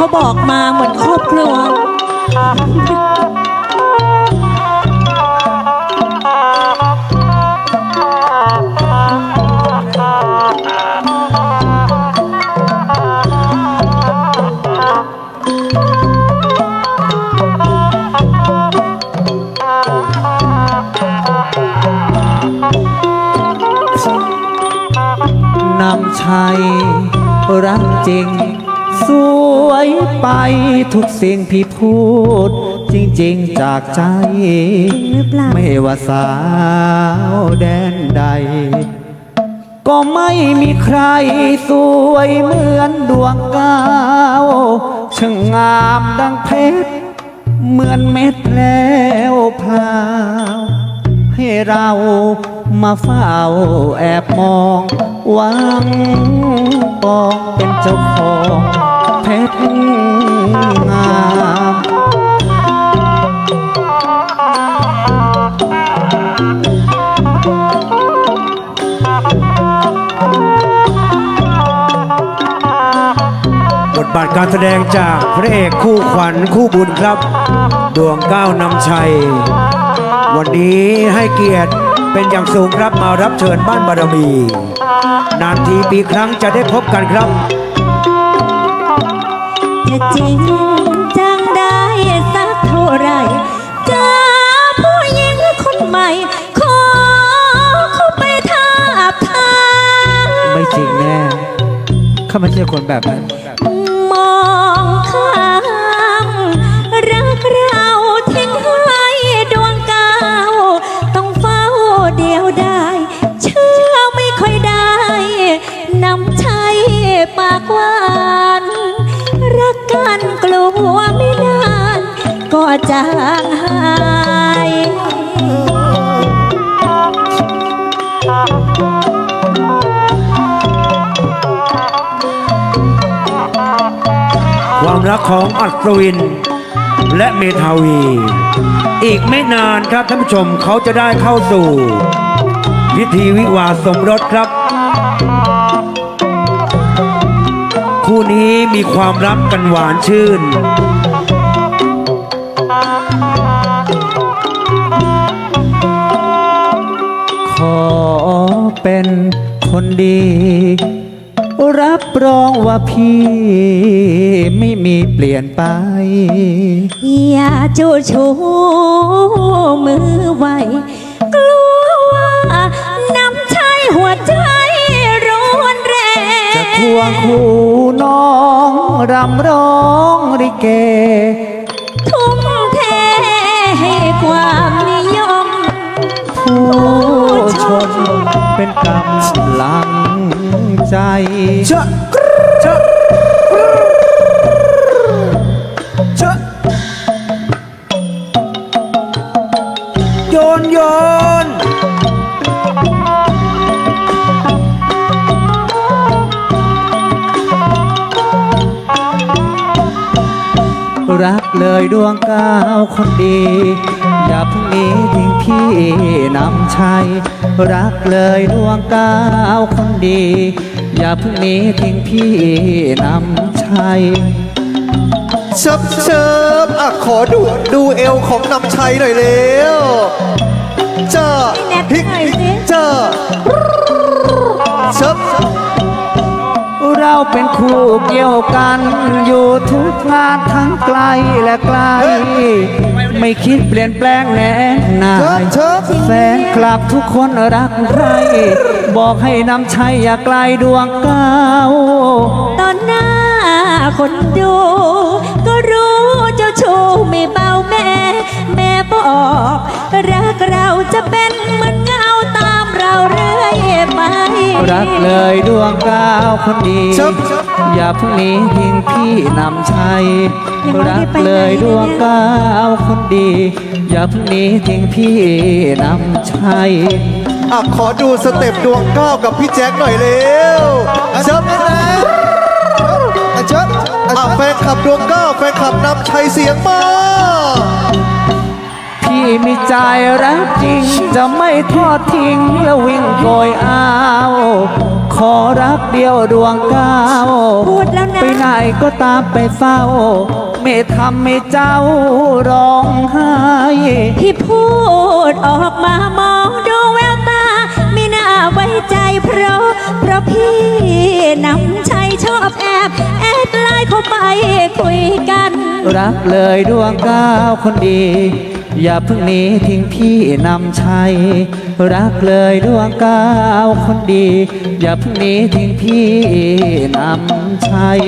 เขาบอกมาเหมือนครอบครัว นำชัยรักจริง สวยไปทุกสิ่งพี่พูด จริงๆจากใจ ไม่ว่าสาวแดนใด ก็ไม่มีใครสวยเหมือนดวงดาวช่างงามดังเพชร เหมือนเม็ดแล้วพราว ให้เรามาเฝ้าแอบมองหวังปองเป็นเจ้าของ เพชรงามบทบาทการแสดงจากพระเอกคู่ขวัญคู่บุญครับ ดวงก้าวนำชัย วันนี้ให้เกียรติเป็นอย่างสูงครับมารับเชิญบ้านบารมี นานทีปีครั้งจะได้พบกันครับ จะจริงจังได้สักเท่าไหรเจอผู้หญิงคนใหม่ ขอเข้าไปทาบทามไม่จริงแน่ข้าไม่ใช่คนแบบนั้น กัวไม่นานก็จางหายความรักของอัศวิน และเมทาวี อีกไม่นานครับท่านผู้ชมเขาจะได้เข้าสู่ พิธีวิวาสมรสครับ คู่นี้มีความรักกันหวานชื่น ขอเป็นคนดี รับรองว่าพี่ไม่มีเปลี่ยนไป อย่าจูชูมือไว วงคู่น้องรำร้องริเก ทุ่มเทให้ความนิยม ผู้ชนเป็นกำลังใจ เชอะ รักเลยดวงก้าวคนดี อย่าเพิ่งหนี้ทิ้งพี่นำชัย รักเลยดวงก้าวคนดี อย่าเพิ่งหนี้ทิ้งพี่นำชัยเชิบเชิบอะขอดูดูเอวของนำชัยหน่อยเร็วเจ้าให้แนทพลิกหน่อยสิเจ้าเชิบ เราเป็นคู่เกี่ยวกัน อยู่ทุกงานทั้งไกลและไกล ไม่คิดเปลี่ยนแปลงแน่นายเชิบแฟนคลับทุกคนรักใคร บอกให้นำชัยอย่าไกลดวงก้าวตอนหน้าคนดู ก็รู้เจ้าชู้ไม่เบาแม่ แม่บอกรั เลยดวงก้าวคนดีเชิบอย่าเพิ่งหนี้ทิ้งพี่นำชัยยังไม่ได้รักไปไหนเลยดวงเลยเนี่ยก้าวคนดี อย่าเพิ่งหนี้ทิ้งพี่นำชัยอะขอดูสเต็ปดวงก้าวกับพี่แจ็คหน่อยเร็วเชิบเชิบอะแฟนขับดวงก้าวแฟนขับนำชัยเสียงมาพี่มีใจรักจริง จะไม่ทอดทิ้งและวิ่งโกยอ้าวขอรักเดียวดวงก้าวพูดแล้วนะไปไหนก็ตามไปเฝ้า ไม่ทำให้เจ้าร้องไห้ที่พูดออกมามองดูแววตา ไม่น่าไว้ใจเพราะ เพราะพี่นำชัยชอบแอบ แอดไลน์เข้าไปคุยกัน รักเลยดวงก้าวคนดี อย่าเพิ่งหนีทิ้งพี่นำชัย รักเลยดวงก้าวคนดี อย่าเพิ่งหนีทิ้งพี่นำชัย